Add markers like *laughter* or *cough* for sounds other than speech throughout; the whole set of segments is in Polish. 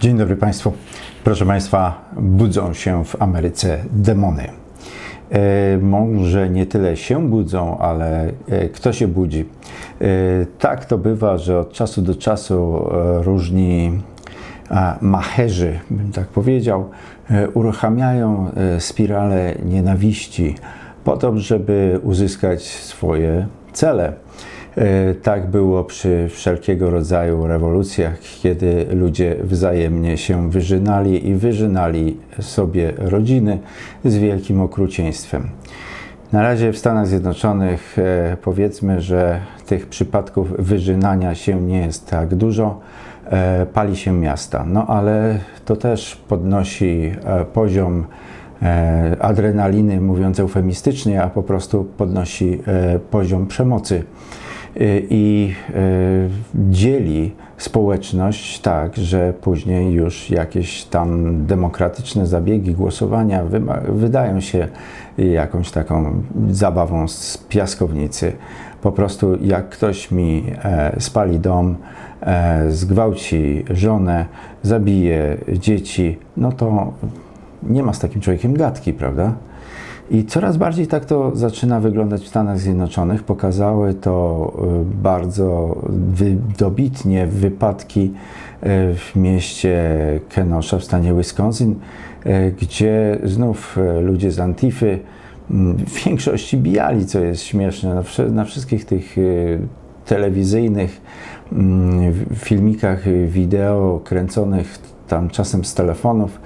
Dzień dobry Państwu. Proszę Państwa, budzą się w Ameryce demony. E, może nie tyle się budzą, ale e, kto się budzi. E, tak to bywa, że od czasu do czasu e, różni a, macherzy, bym tak powiedział, e, uruchamiają e, spirale nienawiści po to, żeby uzyskać swoje cele. E, Tak było przy wszelkiego rodzaju rewolucjach, kiedy ludzie wzajemnie się wyżynali i wyżynali sobie rodziny z wielkim okrucieństwem. Na razie w Stanach Zjednoczonych e, powiedzmy, że tych przypadków wyżynania się nie jest tak dużo. E, Pali się miasta, no ale to też podnosi poziom adrenaliny, mówiąc eufemistycznie, a po prostu podnosi poziom przemocy i y, dzieli społeczność tak, że później już jakieś tam demokratyczne zabiegi głosowania wydają się jakąś taką zabawą z piaskownicy. Po prostu jak ktoś mi e, spali dom, e, zgwałci żonę, zabije dzieci, no to nie ma z takim człowiekiem gadki, prawda? I coraz bardziej tak to zaczyna wyglądać w Stanach Zjednoczonych. Pokazały to y, bardzo dobitnie wypadki y, w mieście Kenosha w stanie Wisconsin, y, gdzie znów ludzie z Antify mm, w większości bijali, co jest śmieszne. Na, wszystkich tych telewizyjnych mm, filmikach wideo kręconych tam czasem z telefonów, te-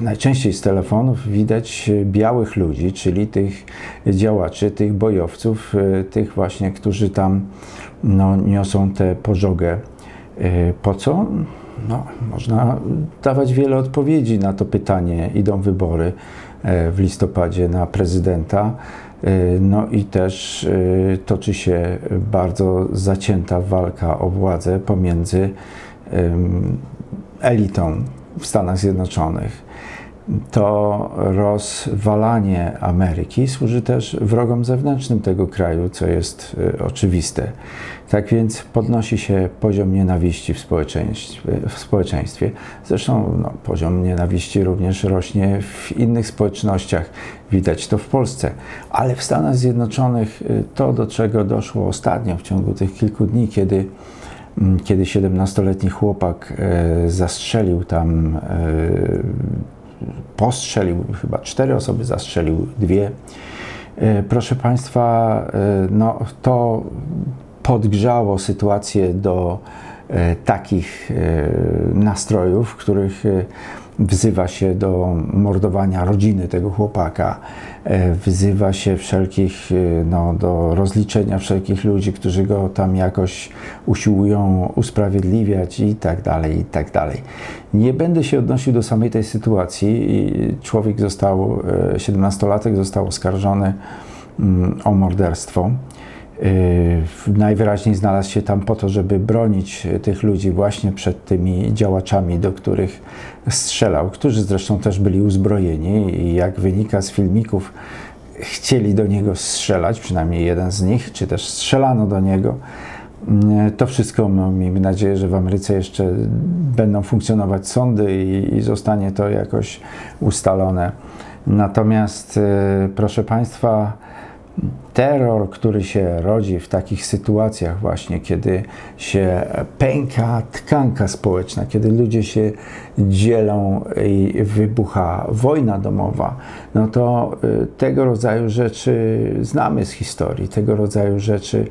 najczęściej z telefonów widać białych ludzi, czyli tych działaczy, tych bojowców, y, tych właśnie, którzy tam no, niosą tę pożogę. Y, Po co? No, można dawać wiele odpowiedzi na to pytanie. Idą wybory e, w listopadzie na prezydenta. No i też toczy się bardzo zacięta walka o władzę pomiędzy elitą w Stanach Zjednoczonych. To rozwalanie Ameryki służy też wrogom zewnętrznym tego kraju, co jest y, oczywiste. Tak więc podnosi się poziom nienawiści w społeczeństwie. W społeczeństwie. Zresztą no, poziom nienawiści również rośnie w innych społecznościach. Widać to w Polsce. Ale w Stanach Zjednoczonych y, to, do czego doszło ostatnio w ciągu tych kilku dni, kiedy kiedy 17-letni chłopak e, zastrzelił tam, e, postrzelił, chyba cztery osoby zastrzelił, dwie. E, Proszę Państwa, no, to podgrzało sytuację do takich nastrojów, w których wzywa się do mordowania rodziny tego chłopaka, e, wzywa się wszelkich, e, no, do rozliczenia wszelkich ludzi, którzy go tam jakoś usiłują usprawiedliwiać i tak dalej, i tak dalej. Nie będę się odnosił do samej tej sytuacji. Człowiek został, e, 17-latek został oskarżony mm, o morderstwo. Yy, Najwyraźniej znalazł się tam po to, żeby bronić tych ludzi właśnie przed tymi działaczami, do których strzelał, którzy zresztą też byli uzbrojeni i jak wynika z filmików, chcieli do niego strzelać, przynajmniej jeden z nich, czy też strzelano do niego. Yy, To wszystko, no, miejmy nadzieję, że w Ameryce jeszcze będą funkcjonować sądy i, i zostanie to jakoś ustalone. Natomiast, yy, proszę Państwa, terror, który się rodzi w takich sytuacjach właśnie, kiedy się pęka tkanka społeczna, kiedy ludzie się dzielą i wybucha wojna domowa, no to y, tego rodzaju rzeczy znamy z historii. Tego rodzaju rzeczy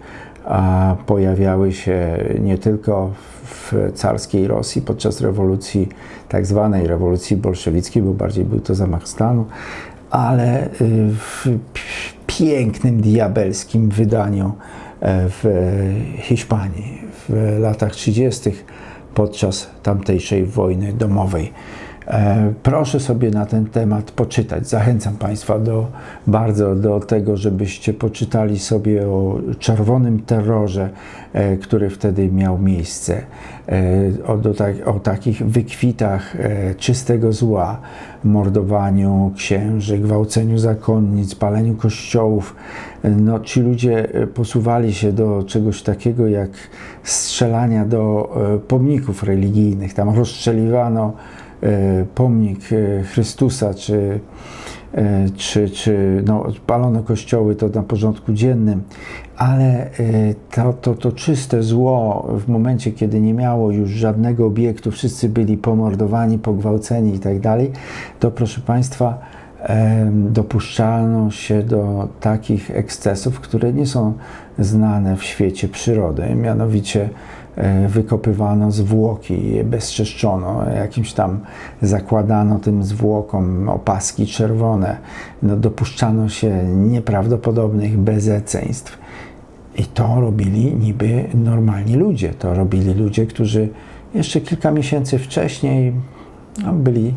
pojawiały się nie tylko w carskiej Rosji podczas rewolucji, tak zwanej rewolucji bolszewickiej, bo bardziej był to zamach stanu, ale y, w pięknym, diabelskim wydaniu e, w Hiszpanii w latach 30. podczas tamtejszej wojny domowej. E, Proszę sobie na ten temat poczytać. Zachęcam Państwa do, bardzo do tego, żebyście poczytali sobie o czerwonym terrorze e, który wtedy miał miejsce, e, o, do tak, o takich wykwitach czystego zła, mordowaniu księży, gwałceniu zakonnic, paleniu kościołów. No, ci ludzie e, posuwali się do czegoś takiego jak strzelania do e, pomników religijnych. Tam rozstrzeliwano e, pomnik Chrystusa, czy, czy, czy no, palono kościoły, to na porządku dziennym, ale to, to, to czyste zło w momencie, kiedy nie miało już żadnego obiektu, wszyscy byli pomordowani, pogwałceni i tak dalej, to proszę Państwa, em, dopuszczano się do takich ekscesów, które nie są znane w świecie przyrody, mianowicie e, wykopywano zwłoki, je bezczeszczono, jakimś tam zakładano tym zwłokom opaski czerwone, no, dopuszczano się nieprawdopodobnych bezeceństw. I to robili niby normalni ludzie. To robili ludzie, którzy jeszcze kilka miesięcy wcześniej no, byli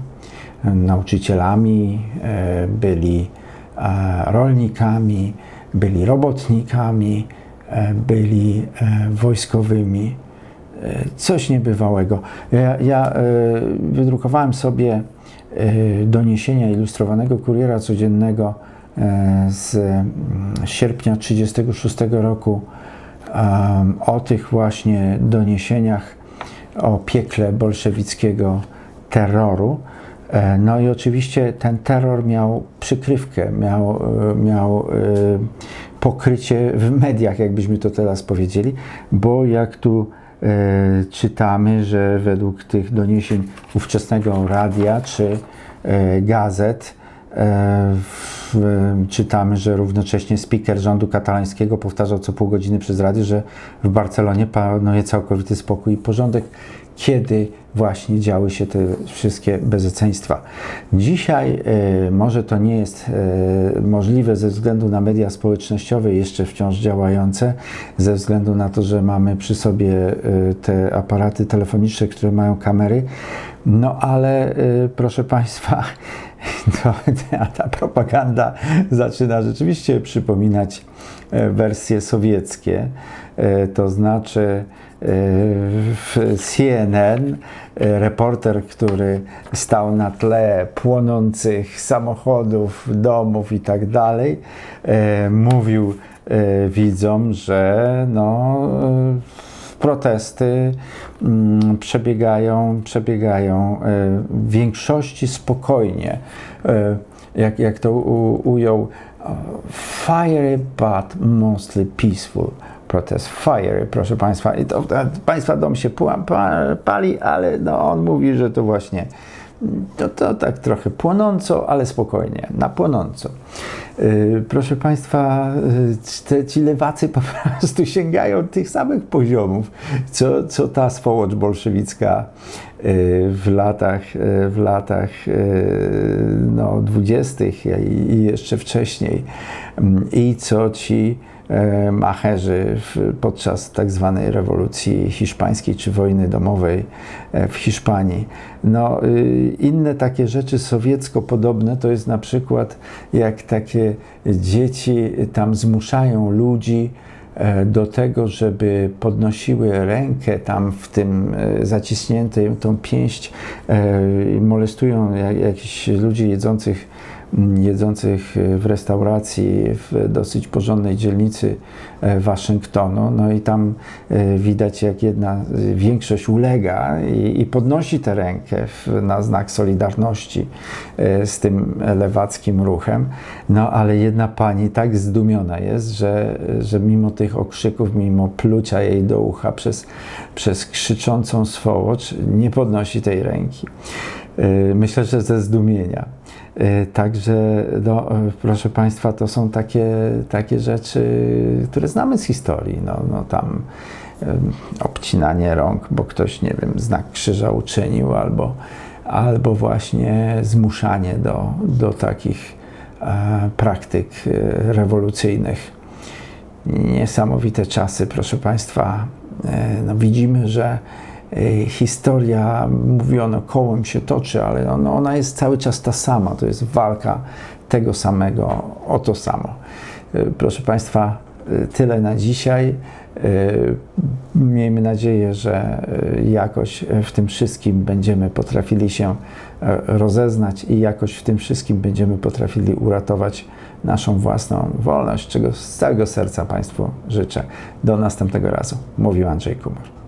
nauczycielami, e, byli e, rolnikami, byli robotnikami, e, byli wojskowymi. Coś niebywałego. Ja, ja wydrukowałem sobie doniesienia ilustrowanego kuriera codziennego z mm, sierpnia 1936 roku o tych właśnie doniesieniach o piekle bolszewickiego terroru. E, No i oczywiście ten terror miał przykrywkę, miał, e, miał e, pokrycie w mediach, jakbyśmy to teraz powiedzieli, bo jak tu czytamy, że według tych doniesień ówczesnego radia czy gazet czytamy, że równocześnie speaker rządu katalańskiego powtarzał co pół godziny przez radio, że w Barcelonie panuje całkowity spokój i porządek, kiedy właśnie działy się te wszystkie bezeceństwa. Dzisiaj e, może to nie jest e, możliwe ze względu na media społecznościowe jeszcze wciąż działające, ze względu na to, że mamy przy sobie e, te aparaty telefoniczne, które mają kamery, no ale proszę Państwa, *laughs* to, ta, propaganda zaczyna rzeczywiście przypominać wersje sowieckie, to znaczy w CNN reporter, który stał na tle płonących samochodów, domów i tak dalej, e, mówił e, widzom, że no, protesty mm, przebiegają, przebiegają w większości spokojnie. Jak, jak to ujął, fiery but mostly peaceful protest. Fiery, proszę Państwa. I to Państwa dom się pali, ale no, on mówi, że to właśnie to, to tak trochę płonąco, ale spokojnie, na płonąco. Yy, Proszę Państwa, yy, te, ci lewacy po *laughs* prostu sięgają tych samych poziomów, co, co ta swołocz bolszewicka w latach, yy, w latach yy, no, dwudziestych i i jeszcze wcześniej. Mm, I co ci e, macherzy podczas tak zwanej rewolucji hiszpańskiej czy wojny domowej e, w Hiszpanii. No, y, inne takie rzeczy sowiecko podobne to jest na przykład jak takie dzieci tam zmuszają ludzi do tego, żeby podnosiły rękę tam w tym e, zaciśniętej tą pięść e, molestują jak- jakichś ludzi jedzących jedzących w restauracji w dosyć porządnej dzielnicy e, Waszyngtonu. No i tam e, widać, jak jedna e, większość ulega i, i podnosi tę rękę w, na znak solidarności e, z tym lewackim ruchem. No ale jedna pani tak zdumiona jest, że, że mimo tych okrzyków, mimo plucia jej do ucha przez, przez krzyczącą swołocz, nie podnosi tej ręki. E, Myślę, że ze zdumienia. E, Także, no, e, proszę Państwa, to są takie, takie rzeczy, które znamy z historii. No, no tam obcinanie rąk, bo ktoś, nie wiem, znak krzyża uczynił, albo, albo właśnie zmuszanie do, do takich e, praktyk e, rewolucyjnych. Niesamowite czasy, proszę Państwa. E, No, widzimy, że historia, mówiono, kołem się toczy, ale ona, jest cały czas ta sama. To jest walka tego samego o to samo. E, Proszę Państwa, y, tyle na dzisiaj. Y, Miejmy nadzieję, że y, jakoś w tym wszystkim będziemy potrafili się e, rozeznać i jakoś w tym wszystkim będziemy potrafili uratować naszą własną wolność, czego z całego serca Państwu życzę. Do następnego razu. Mówił Andrzej Kumar.